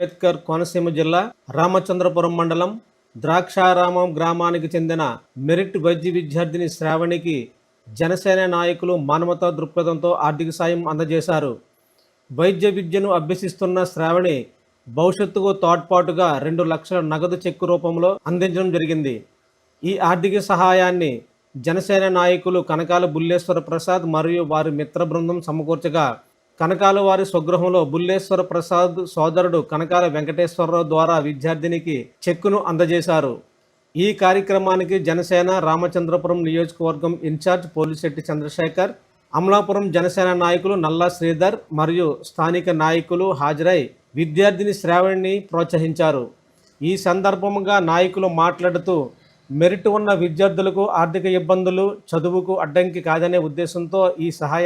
అంబేద్కర్ కోనసీమ జిల్లా రామచంద్రపురం మండలం ద్రాక్షారామం గ్రామానికి చెందిన మెరిట్ వైద్య విద్యార్థిని శ్రావణికి జనసేన నాయకులు మానవతా దృక్పథంతో ఆర్థిక సాయం అందజేశారు. వైద్య విద్యను అభ్యసిస్తున్న శ్రావణి భవిష్యత్తుకు తోడ్పాటుగా రెండు లక్షల నగదు చెక్కు రూపంలో అందించడం జరిగింది. ఈ ఆర్థిక సహాయాన్ని జనసేన నాయకులు కనకాల బుల్లేశ్వర ప్రసాద్ మరియు వారి మిత్ర బృందం సమకూర్చగా కనకాల వారి స్వగృహంలో బుల్లేశ్వర ప్రసాద్ సోదరుడు కనకాల వెంకటేశ్వరరావు ద్వారా విద్యార్థినికి చెక్కును అందజేశారు. ఈ కార్యక్రమానికి జనసేన రామచంద్రపురం నియోజకవర్గం ఇన్ఛార్జ్ పోలిశెట్టి చంద్రశేఖర్ అమలాపురం జనసేన నాయకులు నల్లా శ్రీధర్ మరియు స్థానిక నాయకులు హాజరై విద్యార్థిని శ్రావణిని ప్రోత్సహించారు. ఈ సందర్భంగా నాయకులు మాట్లాడుతూ మెరిట్ ఉన్న విద్యార్థులకు ఆర్థిక ఇబ్బందులు చదువుకు అడ్డంకి కాదనే ఉద్దేశంతో ఈ సహాయ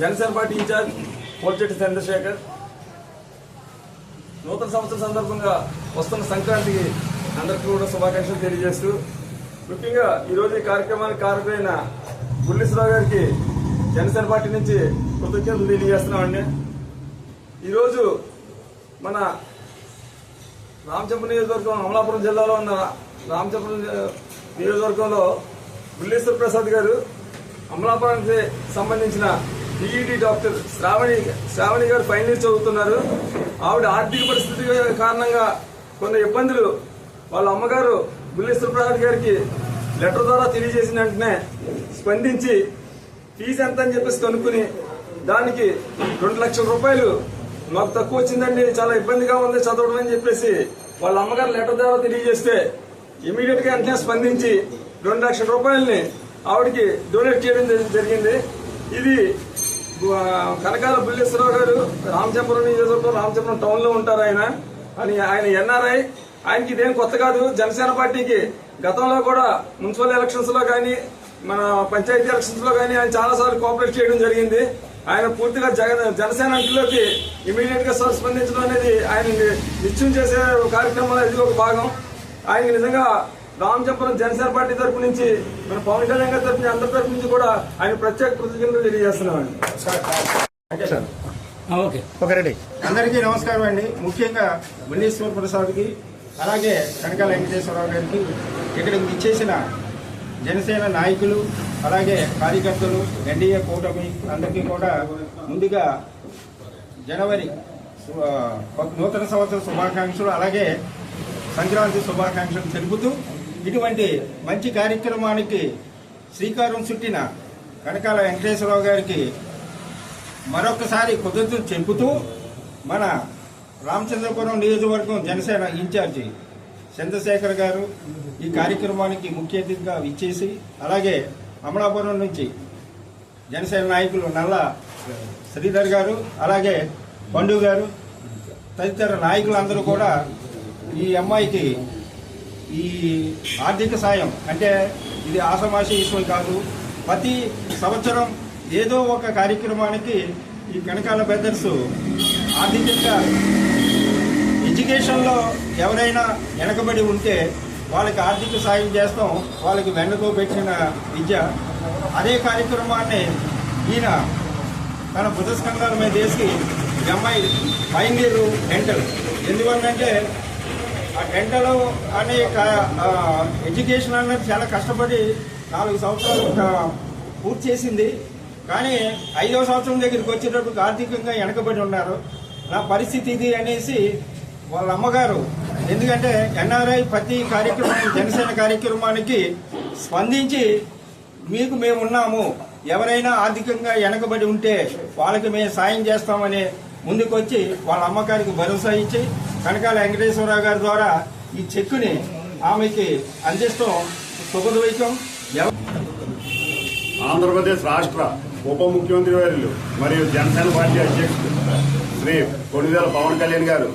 జనసేన పార్టీ ఇన్ఛార్జ్ పోల్చెట్టి చంద్రశేఖర్. నూతన సంవత్సరం సందర్భంగా వస్తున్న సంక్రాంతికి అందరికీ కూడా శుభాకాంక్షలు తెలియజేస్తూ ముఖ్యంగా ఈరోజు ఈ కార్యక్రమానికి కారకులైన బుల్లీశ్వరరావు గారికి జనసేన పార్టీ నుంచి కృతజ్ఞతలు తెలియజేస్తున్నామండి. ఈరోజు మన రామచంద్ర నియోజకవర్గం అమలాపురం జిల్లాలో ఉన్న రామచంద్ర నియోజకవర్గంలో బుల్లేశ్వర ప్రసాద్ గారు అమలాపురానికి సంబంధించిన టీఈడీ doctor Sravani Sravani garu final year చదువుతున్నారు. ఆవిడ ఆర్థిక పరిస్థితి కారణంగా కొన్ని ఇబ్బందులు వాళ్ళ అమ్మగారు బుల్లేశ్వర ప్రసాద్ గారికి లెటర్ ద్వారా తెలియజేసిన వెంటనే స్పందించి ఫీజు ఎంత అని చెప్పేసి కనుక్కుని దానికి రెండు లక్షల రూపాయలు మాకు తక్కువ వచ్చిందండి చాలా ఇబ్బందిగా ఉంది చదవడం అని చెప్పేసి వాళ్ళ అమ్మగారు లెటర్ ద్వారా తెలియజేస్తే ఇమీడియట్గా వెంటనే స్పందించి రెండు లక్షల రూపాయలని ఆవిడకి డొనేట్ చేయడం జరిగింది. ఇది కనకాల బుల్లేశ్వరరావు గారు రామచంద్రం నియోజకవర్గం రామచంద్రం టౌన్లో ఉంటారు ఆయన. అని ఆయన ఎన్ఆర్ఐ ఆయనకి ఇదేం కొత్త కాదు జనసేన పార్టీకి. గతంలో కూడా మున్సిపల్ ఎలక్షన్స్లో కానీ మన పంచాయతీ ఎలక్షన్స్లో కానీ ఆయన చాలా సార్లు కోఆపరేట్ చేయడం జరిగింది. ఆయన పూర్తిగా జగన్ జనసేన అంకిలోకి ఇమీడియట్గా స్పందించడం అనేది ఆయన నిత్యం చేసే కార్యక్రమంలో ఇది ఒక భాగం. ఆయన నిజంగా రామచంపురం జనసేన పార్టీ తరపు నుంచి మన పవన్ కళ్యాణ్ గారి తరపు నుంచి అందరి తరపు నుంచి కూడా ఆయన ప్రత్యేక కృతజ్ఞతలు తెలియజేస్తున్నామండి. ఓకే. ఓకే. రెడీ. అందరికీ నమస్కారం అండి. ముఖ్యంగా మునీశ్వర ప్రసాద్కి అలాగే కనకాల వెంకటేశ్వరరావు గారికి ఇక్కడికి ఇచ్చేసిన జనసేన నాయకులు అలాగే కార్యకర్తలు ఎన్డీఏ కూటమి అందరికీ కూడా ముందుగా జనవరి నూతన సంవత్సర శుభాకాంక్షలు అలాగే సంక్రాంతి శుభాకాంక్షలు తెలుపుతూ ఇటువంటి మంచి కార్యక్రమానికి శ్రీకారం చుట్టిన కనకాల వెంకటేశ్వరరావు గారికి మరొకసారి కృతజ్ఞతలు చెబుతూ మన రామచంద్రపురం నియోజకవర్గం జనసేన ఇన్ఛార్జి చంద్రశేఖర్ గారు ఈ కార్యక్రమానికి ముఖ్య అతిథిగా ఇచ్చేసి అలాగే అమలాపురం నుంచి జనసేన నాయకులు నల్ల శ్రీధర్ గారు అలాగే పండు గారు తదితర నాయకులందరూ కూడా ఈ అమ్మాయికి ఈ ఆర్థిక సాయం అంటే ఇది ఆసమాషి విషయం కాదు. ప్రతి సంవత్సరం ఏదో ఒక కార్యక్రమానికి ఈ కనకాల బ్రదర్స్ ఆర్థికంగా ఎడ్యుకేషన్లో ఎవరైనా వెనకబడి ఉంటే వాళ్ళకి ఆర్థిక సాయం చేస్తాం వాళ్ళకి వెన్నతో పెట్టిన విద్య. అదే కార్యక్రమాన్ని ఈయన తన బుధస్కంధాల మీద వేసి ఈ అమ్మాయి ఫైనల్ ఎంటర్ ఎందువల్లంటే ఆ డెంటల్ అనే ఎడ్యుకేషన్ అనేది చాలా కష్టపడి నాలుగు సంవత్సరాలు పూర్తి చేసింది. కానీ ఐదవ సంవత్సరం దగ్గరికి వచ్చేటప్పుడు ఆర్థికంగా వెనకబడి ఉన్నారు. నా పరిస్థితి ఇది అనేసి వాళ్ళ అమ్మగారు ఎందుకంటే ఎన్ఆర్ఐ ప్రతి కార్యక్రమం జనసేన కార్యక్రమానికి స్పందించి మీకు మేము ఉన్నాము. ఎవరైనా ఆర్థికంగా వెనకబడి ఉంటే వాళ్ళకి మేము సాయం చేస్తామని ముందుకొచ్చి వాళ్ళ అమ్మగారికి భరోసా ఇచ్చి కనకాల వెంకటేశ్వరరావు గారి ద్వారా ఈ చెక్కుని ఆమెకి అందిస్తాం శుభద్వైకం ఆంధ్రప్రదేశ్ రాష్ట్ర ఉప ముఖ్యమంత్రి వర్యులు మరియు జనసేన పార్టీ అధ్యక్షుడు శ్రీ కొనిదేల పవన్ కళ్యాణ్ గారు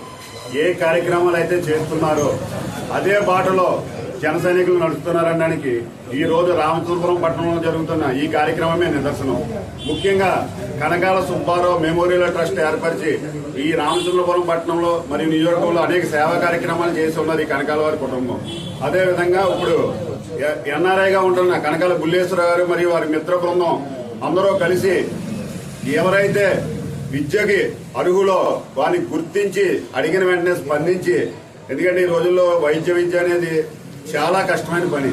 ఏ కార్యక్రమాలు అయితే చేస్తున్నారో అదే బాటలో జన సైనికులు నడుస్తున్నారనడానికి ఈ రోజు రామచంద్రపురం పట్టణంలో జరుగుతున్న ఈ కార్యక్రమమే నిదర్శనం. ముఖ్యంగా కనకాల సుబ్బారావు మెమోరియల్ ట్రస్ట్ ఏర్పరిచి ఈ రామచంద్రపురం పట్టణంలో మరియు నియోజకవర్గంలో అనేక సేవా కార్యక్రమాలు చేసి ఉన్నది కనకాల వారి కుటుంబం. అదేవిధంగా ఇప్పుడు ఎన్ఆర్ఐగా ఉంటున్న కనకాల బుల్లేశ్వర గారు మరియు వారి మిత్ర బృందం అందరూ కలిసి ఎవరైతే విద్యకి అర్హులో వారిని గుర్తించి అడిగిన వెంటనే స్పందించి ఎందుకంటే ఈ రోజుల్లో వైద్య విద్య అనేది చాలా కష్టమైన పని.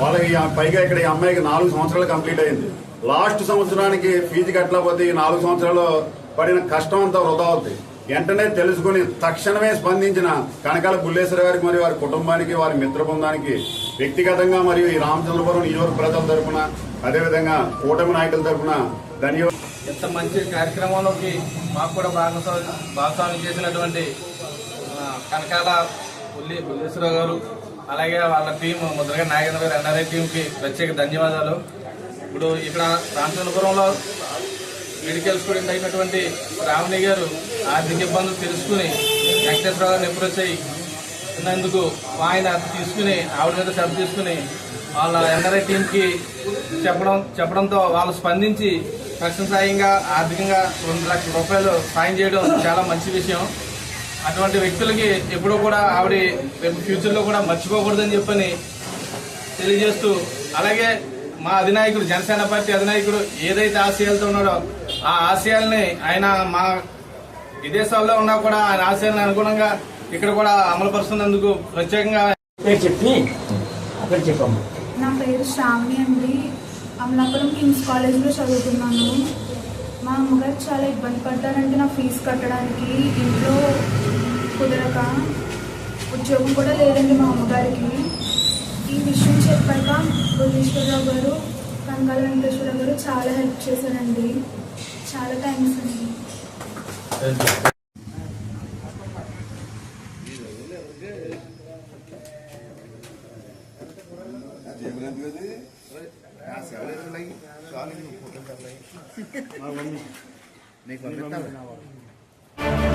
వాళ్ళకి పైగా ఇక్కడ ఈ అమ్మాయికి నాలుగు సంవత్సరాలు కంప్లీట్ అయింది. లాస్ట్ సంవత్సరానికి ఫీజు కట్టలేకపోతే ఈ నాలుగు సంవత్సరాలు పడిన కష్టం అంతా వృధా అవుతుంది వెంటనే తెలుసుకుని తక్షణమే స్పందించిన కనకాల బుల్లేశ్వర గారికి మరియు వారి కుటుంబానికి వారి మిత్ర బృందానికి వ్యక్తిగతంగా మరియు ఈ రామచంద్రపురం నియోజక ప్రజల తరపున అదేవిధంగా కూటమి నాయకుల తరపున ధన్యవాదాలు. ఇంత మంచి కార్యక్రమంలోకి మాకు కూడా భాగస్వామి భాగస్వామి చేసినటువంటి కనకాల ఉల్లి గారు అలాగే వాళ్ళ టీం ముద్రగా నాగేంద్ర గారు ఎన్ఆర్ఐ టీంకి ప్రత్యేక ధన్యవాదాలు. ఇప్పుడు ఇక్కడ రామచంద్రపురంలో మెడికల్ స్టూడెంట్ అయినటువంటి రావణి గారు ఆర్థిక ఇబ్బందులు తెలుసుకుని వెంకటేశ్వర గారిని అప్రోచ్ అయ్యి ఉన్నందుకు ఆయన తీసుకుని ఆవిడ మీద శ్రద్ధ తీసుకుని వాళ్ళ ఎన్ఆర్ఐ టీంకి చెప్పడం చెప్పడంతో వాళ్ళు స్పందించి తక్షణ సాయంగా ఆర్థికంగా రెండు లక్షల రూపాయలు సాయం చేయడం చాలా మంచి విషయం. అటువంటి వ్యక్తులకి ఎప్పుడూ కూడా ఆవిడ రేపు ఫ్యూచర్లో కూడా మర్చిపోకూడదని చెప్పని తెలియజేస్తూ అలాగే మా అధినాయకుడు జనసేన పార్టీ అధినాయకుడు ఏదైతే ఆశయాలతో ఉన్నాడో ఆ ఆశయాల్ని ఆయన మా విదేశాల్లో ఉన్నా కూడా ఆయన ఆశయాలను అనుగుణంగా ఇక్కడ కూడా అమలు పరుస్తున్నందుకు ప్రత్యేకంగా పేరు చెప్పి అక్కడ చెప్పమ్మా. నా పేరు శ్రావణి అండి. అమలాపురం కింగ్స్ కాలేజ్లో చదువుతున్నాను. మా అమ్మగారు చాలా ఇబ్బంది పడ్డారంటే నా ఫీజు కట్టడానికి ఇంట్లో కుదరక ఉద్యోగం కూడా లేదండి మా అమ్మగారికి. ఈ విషయం చెప్పాక భువనేశ్వరరావు గారు కంగాల వెంకటేశ్వరరావు గారు చాలా హెల్ప్ చేశారండి. చాలా థ్యాంక్స్ అండి. नहीं फ़ोटो कर रही नहीं कर सकता